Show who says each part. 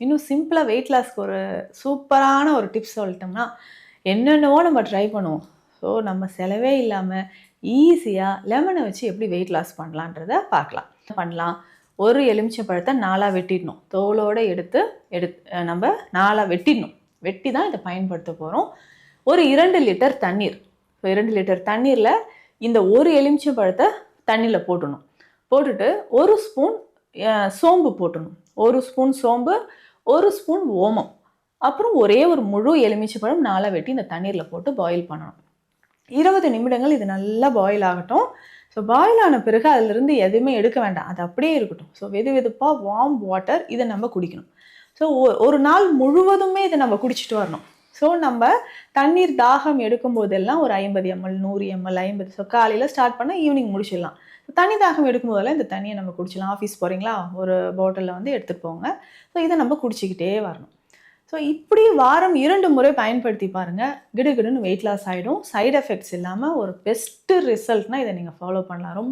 Speaker 1: இன்னும் சிம்பிளாக வெயிட் லாஸ்க்கு ஒரு சூப்பரான ஒரு டிப்ஸ் சொல்லிட்டோம்னா என்னென்னவோ நம்ம ட்ரை பண்ணுவோம். ஸோ நம்ம செலவே இல்லாமல் ஈஸியாக லெமனை வச்சு எப்படி வெயிட் லாஸ் பண்ணலான்றத பார்க்கலாம். பண்ணலாம். ஒரு எலுமிச்சை பழத்தை நாலாக வெட்டிடணும். தோலோடு எடுத்து எடுத்து நம்ம நாலாக வெட்டிடணும். வெட்டி தான் இதை பயன்படுத்த போகிறோம் ஒரு இரண்டு லிட்டர் தண்ணீர். ஸோ இரண்டு லிட்டர் தண்ணீரில் இந்த ஒரு எலுமிச்சை பழத்தை தண்ணியில் போட்டணும் போட்டுட்டு ஒரு ஸ்பூன் சோம்பு போட்டணும் ஒரு ஸ்பூன் சோம்பு ஒரு ஸ்பூன் ஓமம். அப்புறம் ஒரே ஒரு முழு எலுமிச்சை பழம் நாளாக வெட்டி இந்த தண்ணீரில் போட்டு பாயில் பண்ணணும். இருபது நிமிடங்கள் இது நல்லா பாயில் ஆகட்டும். ஸோ பாயில் ஆன பிறகு அதிலிருந்து எதுவுமே எடுக்க வேண்டாம். அது அப்படியே இருக்கட்டும். ஸோ வெது வெதுப்பாக வார்ம் வாட்டர் இதை நம்ம குடிக்கணும். ஸோ ஒரு நாள் முழுவதுமே இதை நம்ம குடிச்சிட்டு வரணும். ஸோ நம்ம தண்ணீர் தாகம் எடுக்கும் போதெல்லாம் ஒரு ஐம்பது எம்எல் நூறு எம்எல் ஐம்பது. ஸோ காலையில் ஸ்டார்ட் பண்ணால் ஈவினிங் முடிச்சிடலாம். தனி தாகம் எடுக்கும் போதெல்லாம் இந்த தண்ணியை நம்ம குடிச்சிடலாம். ஆஃபீஸ் போகிறீங்களா ஒரு பாட்டிலில் வந்து எடுத்துகிட்டு போங்க. ஸோ இதை நம்ம குடிச்சிக்கிட்டே வரணும். ஸோ இப்படி வாரம் இரண்டு முறை பயன்படுத்தி பாருங்கள் கிடுகிடுன்னு வெயிட் லாஸ் ஆகிடும் சைடு எஃபெக்ட்ஸ் இல்லாமல் ஒரு பெஸ்ட்டு ரிசல்ட்னால் இதை நீங்கள் ஃபாலோ பண்ணலாம். ரொம்ப